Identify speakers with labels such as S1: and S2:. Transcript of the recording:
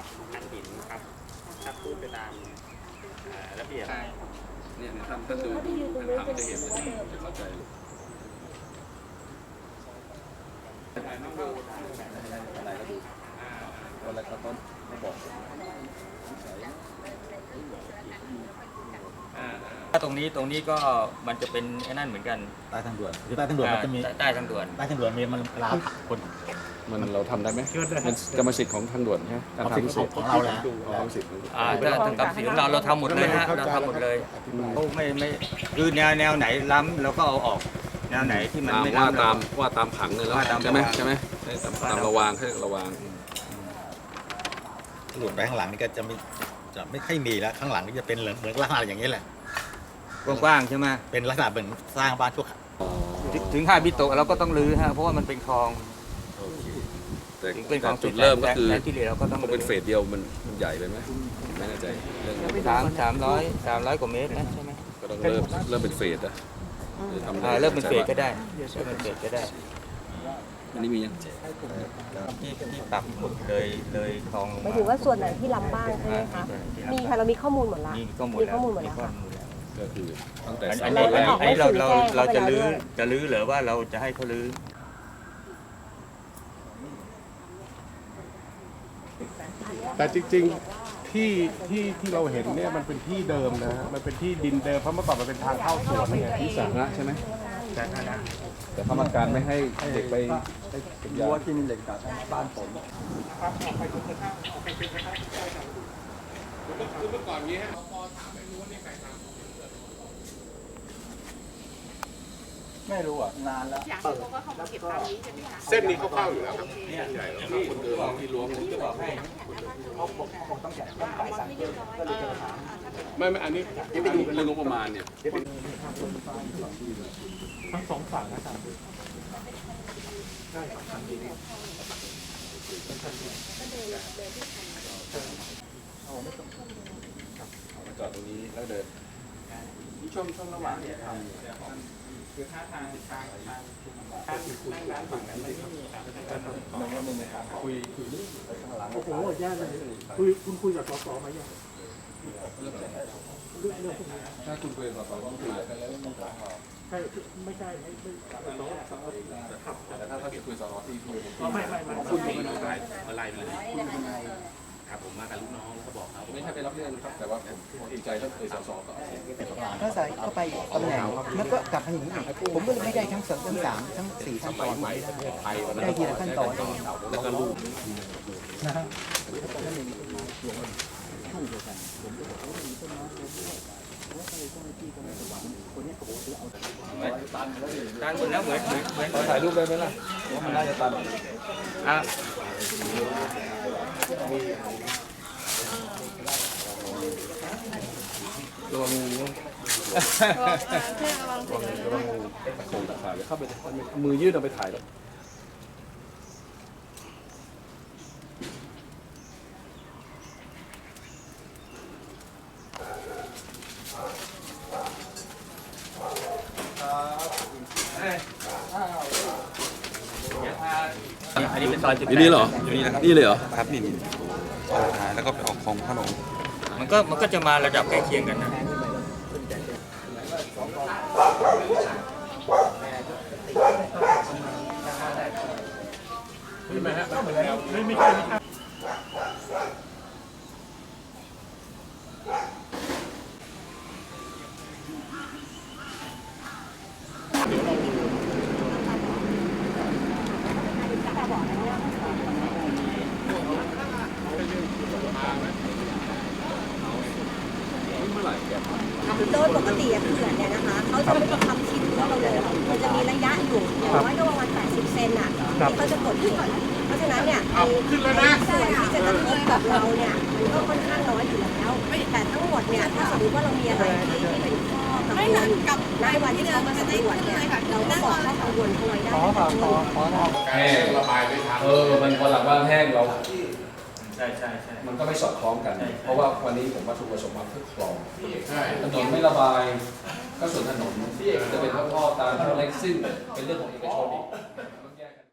S1: กับหันหินครับถ้าพูดไปตามเอ่อระเบียบ
S2: ใช่เนี่ยเนี่ยท่านท่านดูท่านทำจะเห็นเลยจะเข้าใจเลย
S3: วันแรกก็ต้องบอก
S4: ถ้าตรงนี้ตรงนี้ก็มันจะเป็นไอ้นั่นเหมือนกัน
S3: ใต้ทางด่วนคือใต้ทางด่วนมันจะมี
S4: อ่าใต้ทางด่วน
S3: ใต้ทางด่วนมีมันลาคน
S2: มันเราทำได้ไหมเป็นกรรมสิทธิ์ของทางด่วนใช่ไหมการ
S3: เอาสิท
S2: ทำ
S3: ธิ์
S2: สิทธิ์
S3: ของเราแหละ
S2: เอากรรมสิทธิ์
S4: อ่าถ้าทางกับสีของเราเราทำหมดเลยฮะเราทำหมดเลยเขาไม่ไม่คือแนวแนวไหนล้ำเราก็เอาออกแนวไหนที่มัน
S2: ตาม
S4: ไม่
S2: ว่า
S4: ล้ำ
S2: ตาม
S4: เร
S2: ว่าตามผังเลยแล้ว
S4: ว่าตาม
S2: ใช่ไหม
S4: ระวาง
S2: ใช่ไหมใช่ตามตามระวางให้ระวาง
S3: หลุดไปข้างหลังนี่ก็จะไม่จะไม่ค่อยมีแล้วข้างหลังนี่จะเป็นเหมือนเหมือนลักษณะอย่างนี้แหละ
S4: กว้างๆใช่ไหม
S3: เป็นลักษณะเหมือนสร้างบ้านชั่วคราว
S4: ถึงถึงห้าบิโตะเราก็ต้องรื้อฮะเพราะว่ามันเป็นคลอง
S2: แต่
S4: ถึงเป็นของ
S2: จุดเริ่มก็คือ
S4: แต่ที่เหลือเราก็ต้อง
S2: พอเป็นเฟสเดียวมันมันใหญ่ไปไหมไม่แน่ใจเรื่อง
S4: สามสามร้อยสามร้อยกว่าเมตรนะใช่ไหม
S2: ก็ต้องเริ่มเริ่มเป็นเฟสอะหรือทำ
S4: อ่าเริ่มเป็นเฟสก็ได้เริ่มเป็นเฟสก็ได้
S2: อันนี้มียัง
S4: ที่ที่ปรับเลยเลยคลองลง
S5: หมายถึงว่าส่วนไหนที่ล้ำบ้างใช่ไหมคะมีค่ะเรามีข้อมูลหมดละ
S4: มีข้อมูล
S5: มี
S4: แล้ว
S5: ข้อมูลหมดแล้ว
S4: ข้อ
S5: ค่ะ
S4: มูลแล้ว
S2: ก็คือตั้งแต่
S4: อัน
S2: สา
S4: อั
S2: ม
S4: น
S2: ร้
S4: นี้
S2: อยแรก
S4: อันนี้เราเรา
S5: แจ้ง
S4: เราจะ
S5: เข้าไปแล้ว
S4: ลื้อ
S5: ด้วย
S4: จะลื้อหรือว่าเราจะให้เขาลื้อ
S6: แต่จริงๆที่ที่ที่เราเห็นเนี่ยมันเป็นที่เดิมนะฮะมันเป็นที่ดินเดิมเพราะเมื่อก่อนมันเป็นทางเข้าสวนเนี่ย
S2: ที่สาธารณะใช่ไหม แต่เขามาการไม่ให้เด็กไปรั้วที่มีเหล็กดัดบ้านผม
S6: เส้นนี้เขาเข้าอยู่แล้วครับ
S2: ที่รั้วมันจะบอกให้
S6: ไม่ไม่อันนี้
S2: ที่ไปดูเรื่องงบประมาณเนี่ย ทั้งสองฝั่งนะครับเอามาจอดตรงนี้แล้วเดินนี่ช่วงช่วงระหว่างเนี่ยทำคือถ้าทางทางทางทางคุยร้านฝั่งนั้นไม่มีมันก็มีนะครับคุยคุยเรื่ไปข้างหลัง
S7: โอ้โหแย่เลยคุยคุณคุยกับสสมายัง
S2: ถ้าคุณคุยกับสสต้องคุยกับ
S7: ใช่ไม่ใช่ไม่ไม่สสสขับ
S2: แต่ถ้าถ้าจะคุยสสที่คุย
S7: ไม่ไม่ไม่
S1: คุณมีอะไรอะไรมาเลยครับผมมากับลูกน้องก็บอกเขา
S2: ไม่ใช่ไปรับเรื่องครับแต่ว่าผมติดใจถ้าเคยสอสก็
S8: ถ้าใส่เข้าไปตำแหน่งมันก็กลับมาอย่างนี้อีกผมก็เลยไม่ได้ทั้งสองทั้งสามทั้งสี่ขั้นตอน
S2: ใหม่ประเทศไทยวันนั้น
S8: ได้ทีละขั้นตอน
S2: แล้วก็ลูก
S4: ตันไม้ หมดแล้วเหมือนเหมือนเหมือน
S2: ถ่ายรูปได้ไหมล่ะว่ามันน่าจะตัน
S4: อะ
S2: ตัวังงูตัวังงูตะโขงตะข่ายเลยวเข้าไปมือยืดเอาไปถ่ายแล้ว
S4: อันนี้เป็นซอยจุด
S2: อยู่นี่เหรอ
S4: อยู่นี่นะครับ
S2: นี่เลยเหรอ
S3: ครับนี่นี่แล้วก็ไปออกของขนม
S4: มันก็มันก็จะมาระดับใกล้เคียงกันนะ
S7: ไม่ไม่ใช่ไม่ใช่
S5: โดยปกติอะเขื่อนเนี่ยนะคะเขาจะไม่ทำชิดรั้วเราเลยมันจะมีระยะอยู่อย่างน้อยก็ประมาณ 80 เซนอะที่เขาจะกดขึ้นเพราะฉะนั้นเนี่ยไอ้ส่วนที่จะกระทบกับเราเนี่ยมันก็ค่อนข้างน้อยอยู่แล้วแต่ทั้งหมดเนี่ยถ้าสมมติว่าเรามีอะไรที่ที่เป็นข้อกังวลในวันที่เขามาสำรวจเนี่ยเราก็บอกข้อกังวลเขาไว้ได้ตั้งแต่ต้น
S2: แห้งระบายไม่ทันเออมันพอหลังบ้านแห้งเรา
S4: ใช่ใช่ใช่
S2: มันก็ไม่สอดคล้องกันเพราะว่าวันนี้ผมวัตถุประสงค์มาเพื่อคลองถนนไม่ระบายก็ส่วนถนนจะเป็นท่อๆตามท่อเล็กซึ่งเป็นเรื่องของเอกชนอีก